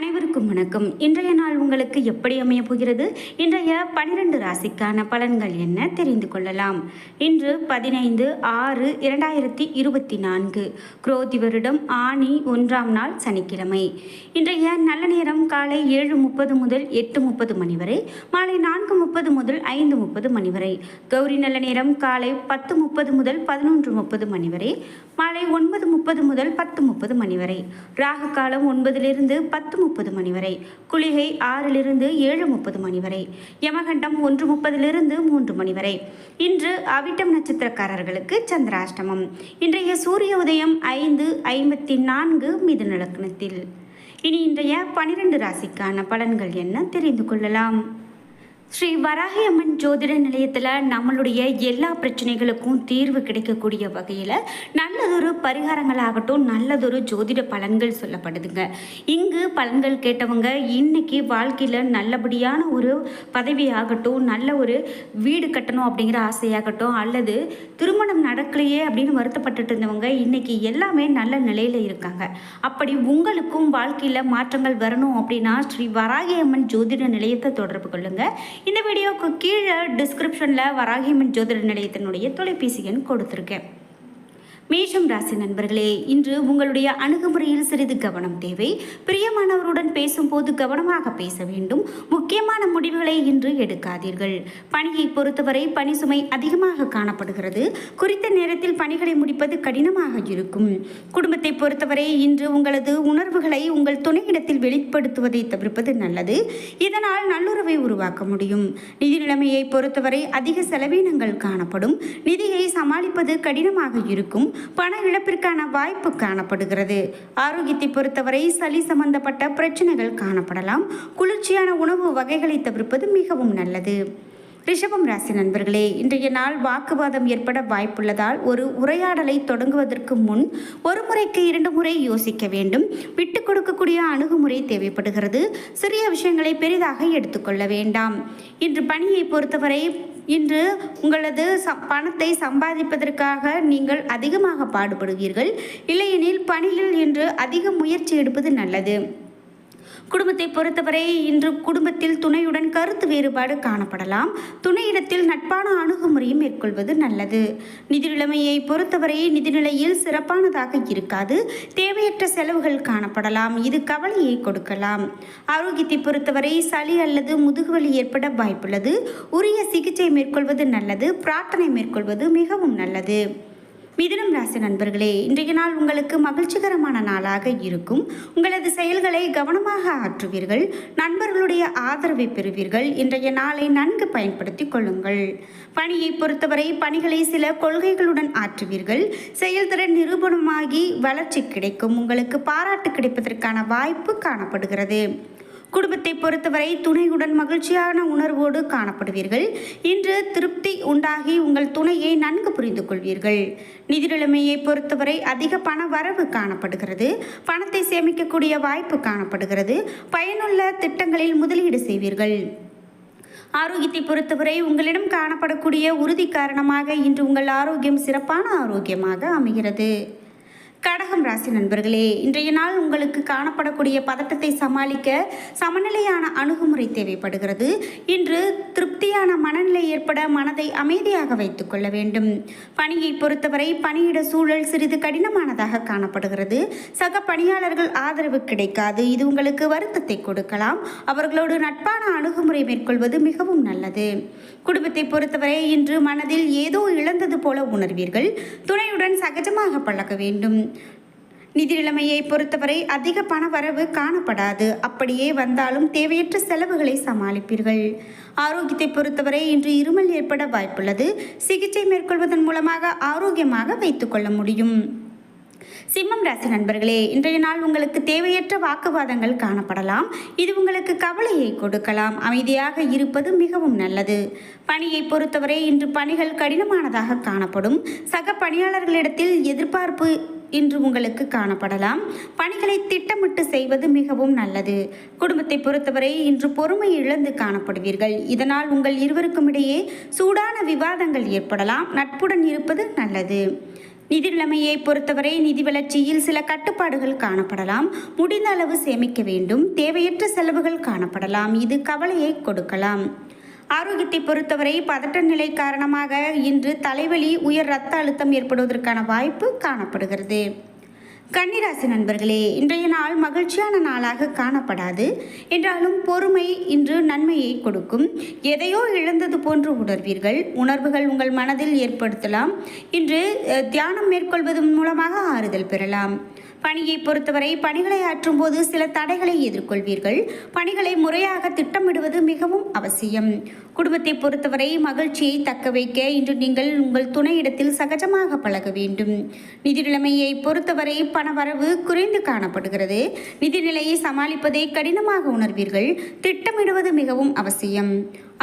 அனைவருக்கும் வணக்கம். இன்றைய நாள் உங்களுக்கு எப்படி அமைய போகிறது? இன்றைய பனிரெண்டு ராசிக்கான பலன்கள் என்ன தெரிந்து கொள்ளலாம். இன்று பதினைந்து ஆறு இரண்டாயிரத்தி இருபத்தி நான்கு. குரோதி வருடம் ஆணி ஒன்றாம் நாள் சனிக்கிழமை. இன்றைய நல்ல நேரம் காலை ஏழு முப்பது முதல் எட்டு முப்பது மணி வரை மாலை நான்கு முப்பது முதல் ஐந்து முப்பது மணி வரை. கௌரி நல்ல நேரம் காலை பத்து முப்பது முதல் பதினொன்று முப்பது மணி வரை மாலை ஒன்பது முப்பது முதல் பத்து முப்பது மணி வரை. ராகு காலம் ஒன்பதிலிருந்து பத்து முப்பது மணி வரை. குளிகை ஆறிலிருந்து ஏழு முப்பது மணி வரை. யமகண்டம் ஒன்று முப்பதிலிருந்து மூன்று மணி வரை. இன்று அவிட்டம் நட்சத்திரக்காரர்களுக்கு சந்திராஷ்டமம். இன்றைய சூரிய உதயம் ஐந்து ஐம்பத்தி நான்கு மிதுன லக்னத்தில் இனி இன்றைய பனிரெண்டு ராசிக்கான பலன்கள் என்ன தெரிந்து கொள்ளலாம்? ஸ்ரீ வராகி அம்மன் ஜோதிட நிலையத்தில் நம்மளுடைய எல்லா பிரச்சனைகளுக்கும் தீர்வு கிடைக்கக்கூடிய வகையில் நல்லதொரு பரிகாரங்களாகட்டும் நல்லதொரு ஜோதிட பலன்கள் சொல்லப்படுதுங்க. இங்கு பலன்கள் கேட்டவங்க இன்னைக்கு வாழ்க்கையில் நல்லபடியான ஒரு பதவியாகட்டும் நல்ல ஒரு வீடு கட்டணும் அப்படிங்கிற ஆசையாகட்டும் அல்லது திருமணம் நடக்கலையே அப்படின்னு வருத்தப்பட்டுட்டு இருந்தவங்க இன்னைக்கு எல்லாமே நல்ல நிலையில் இருக்காங்க. அப்படி உங்களுக்கும் வாழ்க்கையில் மாற்றங்கள் வரணும் அப்படின்னா ஸ்ரீ வராகி அம்மன் ஜோதிட நிலையத்தை தொடர்பு கொள்ளுங்கள் இந்த வீடியோக்கு கீழே டிஸ்கிரிப்ஷனில் வராகிமன் ஜோதிட நிலையத்தினுடைய தொலைபேசி எண் கொடுத்துருக்கேன். மேஷம் ராசி நண்பர்களே இன்று உங்களுடைய அணுகுமுறையில் சிறிது கவனம் தேவை. பிரியமானவருடன் பேசும்போது கவனமாக பேச வேண்டும். முக்கியமான முடிவுகளை இன்று எடுக்காதீர்கள். பணியை பொறுத்தவரை பணி சுமை அதிகமாக காணப்படுகிறது. குறித்த நேரத்தில் பணிகளை முடிப்பது கடினமாக இருக்கும். குடும்பத்தை பொறுத்தவரை இன்று உங்களது உணர்வுகளை உங்கள் துணையிடத்தில் வெளிப்படுத்துவதை தவிர்ப்பது நல்லது. இதனால் நல்லுறவை உருவாக்க முடியும். நிதி நிலைமையை பொறுத்தவரை அதிக செலவினங்கள் காணப்படும். நிதியை சமாளிப்பது கடினமாக இருக்கும். பண இழப்பிற்கான வாய்ப்பு காணப்படுகிறது. ஆரோக்கியத்தை பொறுத்தவரை சளி சம்பந்தப்பட்ட பிரச்சனைகள் காணப்படலாம். குளிர்ச்சியான உணவு வகைகளை தவிர்ப்பது மிகவும் நல்லது. ரிஷபம் ராசி நண்பர்களே இன்றைய நாள் வாக்குவாதம் ஏற்பட வாய்ப்புள்ளதால் ஒரு உரையாடலை தொடங்குவதற்கு முன் ஒரு முறைக்கு இரண்டு முறை யோசிக்க வேண்டும். விட்டு கொடுக்கக்கூடிய அணுகுமுறை தேவைப்படுகிறது. சிறிய விஷயங்களை பெரிதாக எடுத்துக்கொள்ள வேண்டாம். இன்று பணியை பொறுத்தவரை இன்று உங்களது ச பணத்தை சம்பாதிப்பதற்காக நீங்கள் அதிகமாக பாடுபடுவீர்கள். இல்லையெனில் பணியில் இன்று அதிக முயற்சி எடுப்பது நல்லது. குடும்பத்தை பொறுத்தவரை இன்று குடும்பத்தில் துணையுடன் கருத்து வேறுபாடு காணப்படலாம். துணையிடத்தில் நட்பான அணுகுமுறையும் மேற்கொள்வது நல்லது. நிதி நிலைமையை பொறுத்தவரை நிதிநிலையில் சிறப்பானதாக இருக்காது. தேவையற்ற செலவுகள் காணப்படலாம். இது கவலையை கொடுக்கலாம். ஆரோக்கியத்தை பொறுத்தவரை சளி அல்லது முதுகுவலி ஏற்பட வாய்ப்புள்ளது. உரிய சிகிச்சை மேற்கொள்வது நல்லது. பிரார்த்தனை மேற்கொள்வது மிகவும் நல்லது. மிதனம் ராசி நண்பர்களே இன்றைய நாள் உங்களுக்கு மகிழ்ச்சிகரமான நாளாக இருக்கும். உங்களது செயல்களை கவனமாக ஆற்றுவீர்கள். நண்பர்களுடைய ஆதரவை பெறுவீர்கள். இன்றைய நாளை நன்கு பயன்படுத்திக் கொள்ளுங்கள். பணியை பொறுத்தவரை பணிகளை சில கொள்கைகளுடன் ஆற்றுவீர்கள். செயல்திறன் நிரூபணமாகி வளர்ச்சி கிடைக்கும். உங்களுக்கு பாராட்டு கிடைப்பதற்கான வாய்ப்பு காணப்படுகிறது. குடும்பத்தை பொறுத்தவரை துணையுடன் மகிழ்ச்சியான உணர்வோடு காணப்படுவீர்கள். இன்று திருப்தி உண்டாகி உங்கள் துணையை நன்கு புரிந்து கொள்வீர்கள். நிதிநிலைமையை பொறுத்தவரை அதிக பண வரவு காணப்படுகிறது. பணத்தை சேமிக்கக்கூடிய வாய்ப்பு காணப்படுகிறது. பயனுள்ள திட்டங்களில் முதலீடு செய்வீர்கள். ஆரோக்கியத்தை பொறுத்தவரை உங்களிடம் காணப்படக்கூடிய உறுதி காரணமாக இன்று உங்கள் ஆரோக்கியம் சிறப்பான ஆரோக்கியமாக அமைகிறது. கடகம் ராசி நண்பர்களே இன்றைய நாள் உங்களுக்கு காணப்படக்கூடிய பதட்டத்தை சமாளிக்க சமநிலையான அணுகுமுறை தேவைப்படுகிறது. இன்று திருப்தியான மனநிலை ஏற்பட மனதை அமைதியாக வைத்துக் கொள்ள வேண்டும். பணியை பொறுத்தவரை பணியிட சூழல் சிறிது கடினமானதாக காணப்படுகிறது. சக பணியாளர்கள் ஆதரவு கிடைக்காது. இது உங்களுக்கு வருத்தத்தை கொடுக்கலாம். அவர்களோடு நட்பான அணுகுமுறை மேற்கொள்வது மிகவும் நல்லது. குடும்பத்தை பொறுத்தவரை இன்று மனதில் ஏதோ இழந்தது போல உணர்வீர்கள். துணையுடன் சகஜமாக பழக வேண்டும். நிதி நிலைமையை பொறுத்தவரை அதிக பண வரவு காணப்படாது. அப்படியே வந்தாலும் தேவையற்ற செலவுகளை சமாளிப்பீர்கள். ஆரோக்கியத்தை பொறுத்தவரை இன்று இருமல் ஏற்பட வாய்ப்புள்ளது. சிகிச்சை மேற்கொள்வதன் மூலமாக ஆரோக்கியமாக வைத்துக்கொள்ள முடியும். சிம்மம் ராசி நண்பர்களே இன்றைய நாள் உங்களுக்கு தேவையற்ற வாக்குவாதங்கள் காணப்படலாம். இது உங்களுக்கு கவலையை கொடுக்கலாம். அமைதியாக இருப்பது மிகவும் நல்லது. பணியை பொறுத்தவரை இன்று பணிகள் கடினமானதாக காணப்படும். சக பணியாளர்களிடத்தில் எதிர்பார்ப்பு இன்று உங்களுக்கு காணப்படலாம். பணிகளை திட்டமிட்டு செய்வது மிகவும் நல்லது. குடும்பத்தை பொறுத்தவரை இன்று பொறுமை இழந்து காணப்படுவீர்கள். இதனால் உங்கள் இருவருக்கும் இடையே சூடான விவாதங்கள் ஏற்படலாம். நட்புடன் இருப்பது நல்லது. நிதி நிலைமையை பொறுத்தவரை நிதி வளர்ச்சியில் சில கட்டுப்பாடுகள் காணப்படலாம். முடிந்த அளவு சேமிக்க வேண்டும். தேவையற்ற செலவுகள் காணப்படலாம். இது கவலையை கொடுக்கலாம். ஆரோக்கியத்தை பொறுத்தவரை பதட்ட நிலை காரணமாக இன்று தலைவலி உயர் ரத்த அழுத்தம் ஏற்படுவதற்கான வாய்ப்பு காணப்படுகிறது. கன்னிராசி நண்பர்களே இன்றைய நாள் மகிழ்ச்சியான நாளாக காணப்படாது. என்றாலும் பொறுமை இன்று நன்மையை கொடுக்கும். எதையோ இழந்தது போன்று உணர்வீர்கள். உணர்வுகள் உங்கள் மனதில் ஏற்படுத்தலாம். இன்று தியானம் மேற்கொள்வதன் மூலமாக ஆறுதல் பெறலாம். பணியை பொறுத்தவரை பணிகளை ஆற்றும் போது சில தடைகளை எதிர்கொள்வீர்கள். பணிகளை முறையாக திட்டமிடுவது மிகவும் அவசியம். குடும்பத்தை பொறுத்தவரை மகிழ்ச்சியை தக்க வைக்க இன்று நீங்கள் உங்கள் துணையிடத்தில் சகஜமாக பழக வேண்டும். நிதி நிலைமையை பொறுத்தவரை பணவரவு குறைந்து காணப்படுகிறது. நிதி நிலையை சமாளிப்பதை கடினமாக உணர்வீர்கள். திட்டமிடுவது மிகவும் அவசியம்.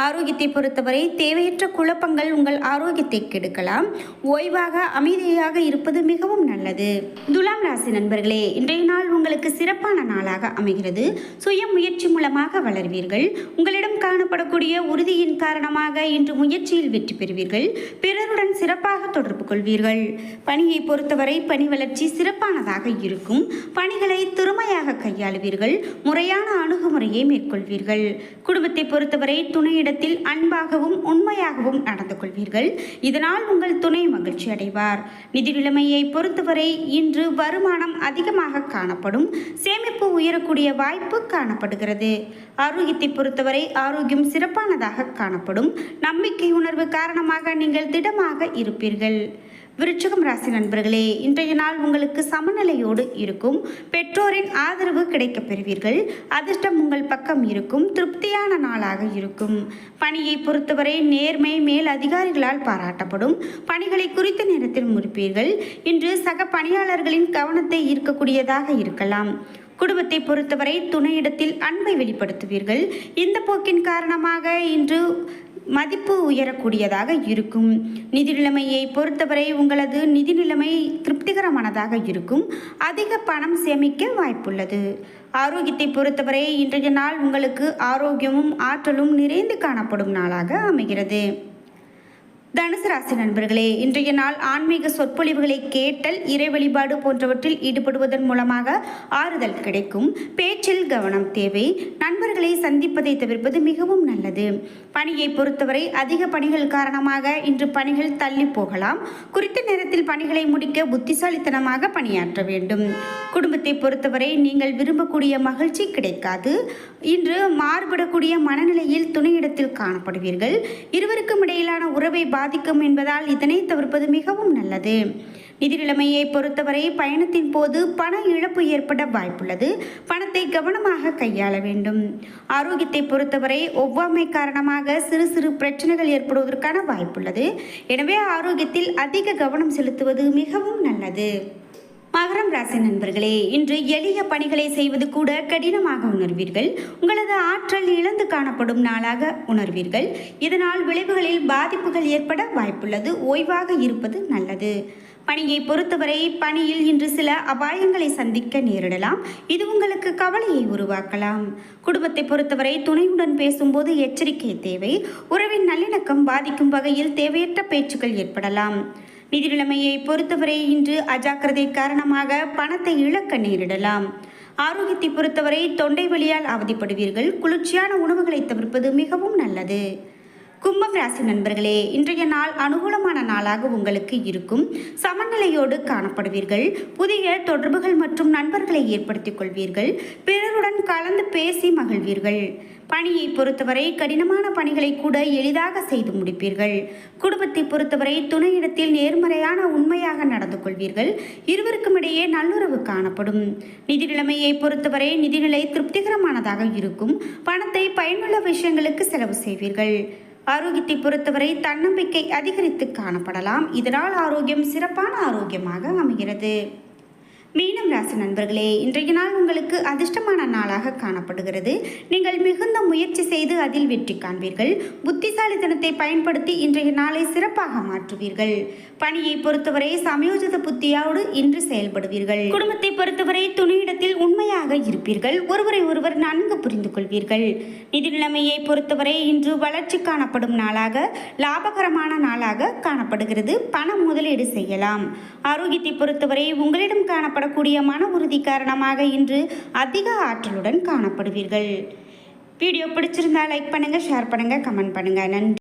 ஆரோக்கியத்தை பொறுத்தவரை தேவையற்ற குழப்பங்கள் உங்கள் ஆரோக்கியத்தை கெடுக்கலாம். ஓய்வாக அமைதியாக இருப்பது மிகவும் நல்லது. துலாம் ராசி நண்பர்களே இன்றைய நாள் உங்களுக்கு சிறப்பான நாளாக அமைகிறது. சுய முயற்சி மூலமாக வளர்வீர்கள். உங்களிடம் காணப்படக்கூடிய உறுதியின் காரணமாக இன்று முயற்சியில் வெற்றி பெறுவீர்கள். பிறருடன் சிறப்பாக தொடர்பு கொள்வீர்கள். பணியை பொறுத்தவரை பணி வளர்ச்சி சிறப்பானதாக இருக்கும். பணிகளை திறமையாக கையாளுவீர்கள். முறையான அணுகுமுறையை மேற்கொள்வீர்கள். குடும்பத்தை பொறுத்தவரை துணையிடத்தில் அன்பாகவும் உண்மையாகவும் நடந்து கொள்வீர்கள். இதனால் உங்கள் துணை மகிழ்ச்சி அடைவார். நிதி நிலைமையை பொறுத்தவரை இன்று வருமானம் அதிகமாக காணப்படும். சேமிப்பு உயரக்கூடிய வாய்ப்பு காணப்படுகிறது. ஆரோக்கியத்தை பொறுத்தவரை ஆரோக்கியம் சிறப்பானதாக காணப்படும். நம்பிக்கை உணர்வு காரணமாக நீங்கள் திடமாக இருப்பீர்கள். விருச்சகம் ராசி நண்பர்களே இன்றைய நாள் உங்களுக்கு சமநிலையோடு இருக்கும். பெற்றோரின் ஆதரவு கிடைக்கப் பெறுவீர்கள். அதிர்ஷ்டம் உங்கள் பக்கம் இருக்கும். திருப்தியான நாளாக இருக்கும். பணியை பொறுத்தவரை நேர்மை மேல் அதிகாரிகளால் பாராட்டப்படும். பணிகளை குறித்த நேரத்தில் முடிப்பீர்கள். இன்று சக பணியாளர்களின் கவனத்தை ஈர்க்கக்கூடியதாக இருக்கலாம். குடும்பத்தை பொறுத்தவரை துணையிடத்தில் அன்பை வெளிப்படுத்துவீர்கள். இந்த போக்கின் காரணமாக இன்று மதிப்பு உயரக்கூடியதாக இருக்கும். நிதி நிலைமையை பொறுத்தவரை உங்களது நிதி நிலைமை திருப்திகரமானதாக இருக்கும். அதிக பணம் சேமிக்க வாய்ப்புள்ளது. ஆரோக்கியத்தை பொறுத்தவரை இன்றைய நாள் உங்களுக்கு ஆரோக்கியமும் ஆற்றலும் நிறைந்து காணப்படும் நாளாக அமைகிறது. தனுசு ராசி நண்பர்களே இன்றைய நாள் ஆன்மீக சொற்பொழிவுகளை கேட்டல் இறை வழிபாடு போன்றவற்றில் ஈடுபடுவதன் மூலமாக ஆறுதல் கிடைக்கும். பேச்சில் கவனம் தேவை. நண்பர்களை சந்திப்பதை தவிர்ப்பது மிகவும் நல்லது. பணியை பொறுத்தவரை அதிக பணிகள் காரணமாக இன்று பணிகள் தள்ளி போகலாம். குறித்த நேரத்தில் பணிகளை முடிக்க புத்திசாலித்தனமாக பணியாற்ற வேண்டும். குடும்பத்தை பொறுத்தவரை நீங்கள் விரும்பக்கூடிய மகிழ்ச்சி கிடைக்காது. இன்று மாறுபடக்கூடிய மனநிலையில் துணையிடத்தில் காணப்படுவீர்கள். இருவருக்கும் இடையிலான உறவை பாதிக்கும் என்பதால் இதனை தவிர்ப்பது மிகவும் நல்லது. நிதி நிலைமையை பொறுத்தவரை பயணத்தின் போது பண இழப்பு ஏற்பட வாய்ப்புள்ளது. பணத்தை கவனமாக கையாள வேண்டும். ஆரோக்கியத்தை பொறுத்தவரை ஒவ்வாமை காரணமாக சிறு சிறு பிரச்சனைகள் ஏற்படுவதற்கான வாய்ப்புள்ளது. எனவே ஆரோக்கியத்தில் அதிக கவனம் செலுத்துவது மிகவும் நல்லது. மகரம் ராசி நண்பர்களே இன்று எளிய பணிகளை செய்வது கூட கடினமாக உணர்வீர்கள். உங்களது ஆற்றல் இழந்து காணப்படும் நாளாக உணர்வீர்கள். இதனால் விளைவுகளில் பாதிப்புகள் ஏற்பட வாய்ப்புள்ளது. ஓய்வாக இருப்பது நல்லது. பணியை பொறுத்தவரை பணியில் இன்று சில அபாயங்களை சந்திக்க நேரிடலாம். இது உங்களுக்கு கவலையை உருவாக்கலாம். குடும்பத்தை பொறுத்தவரை துணையுடன் பேசும்போது எச்சரிக்கை தேவை. உறவின் நல்லிணக்கம் பாதிக்கும் வகையில் தேவையற்ற பேச்சுக்கள் ஏற்படலாம். நிதி நிலைமையை பொறுத்தவரை இன்று அஜாக்கிரதை காரணமாக பணத்தை இழக்க நேரிடலாம். ஆரோக்கியத்தை பொறுத்தவரை தொண்டை வலியால் அவதிப்படுவீர்கள். குளிர்ச்சியான உணவுகளை தவிர்ப்பது மிகவும் நல்லது. கும்பம் ராசி நண்பர்களே இன்றைய நாள் அனுகூலமான நாளாக உங்களுக்கு இருக்கும். சமநிலையோடு காணப்படுவீர்கள். புதிய தொடர்புகள் மற்றும் நண்பர்களை ஏற்படுத்திக் கொள்வீர்கள். பிறருடன் கலந்து பேசி மகிழ்வீர்கள். பணியை பொறுத்தவரை கடினமான பணிகளை கூட எளிதாக செய்து முடிப்பீர்கள். குடும்பத்தை பொறுத்தவரை துணையிடத்தில் நேர்மறையான உண்மையாக நடந்து கொள்வீர்கள். இருவருக்கும் இடையே நல்லுறவு காணப்படும். நிதி நிலைமையை பொறுத்தவரை நிதிநிலை திருப்திகரமானதாக இருக்கும். பணத்தை பயனுள்ள விஷயங்களுக்கு செலவு செய்வீர்கள். ஆரோக்கியத்தை பொறுத்தவரை தன்னம்பிக்கை அதிகரித்து காணப்படலாம். இதனால் ஆரோக்கியம் சிறப்பான ஆரோக்கியமாக அமைகிறது. மீனம் ராசி நண்பர்களே இன்றைய நாள் உங்களுக்கு அதிர்ஷ்டமான நாளாக காணப்படுகிறது. நீங்கள் மிகுந்த முயற்சி செய்து அதில் வெற்றி காண்பீர்கள். புத்திசாலித்தனத்தை பயன்படுத்தி இன்றைய நாளை சிறப்பாக மாற்றுவீர்கள். பணியை பொறுத்தவரை சமயோஜித புத்தியோடு இன்று செயல்படுவீர்கள். குடும்பத்தை பொறுத்தவரை துணையிடத்தில் உண்மையாக இருப்பீர்கள். ஒருவரை ஒருவர் நன்கு புரிந்து கொள்வீர்கள். நிதி நிலைமையை பொறுத்தவரை இன்று வளர்ச்சி காணப்படும் நாளாக லாபகரமான நாளாக காணப்படுகிறது. பணம் முதலீடு செய்யலாம். ஆரோக்கியத்தை பொறுத்தவரை உங்களிடம் காணப்படக்கூடிய மன உறுதி காரணமாக இன்று அதிக ஆற்றலுடன் காணப்படுவீர்கள். வீடியோ பிடிச்சிருந்தா லைக் பண்ணுங்கள் ஷேர் பண்ணுங்கள் கமெண்ட் பண்ணுங்கள் நன்றி.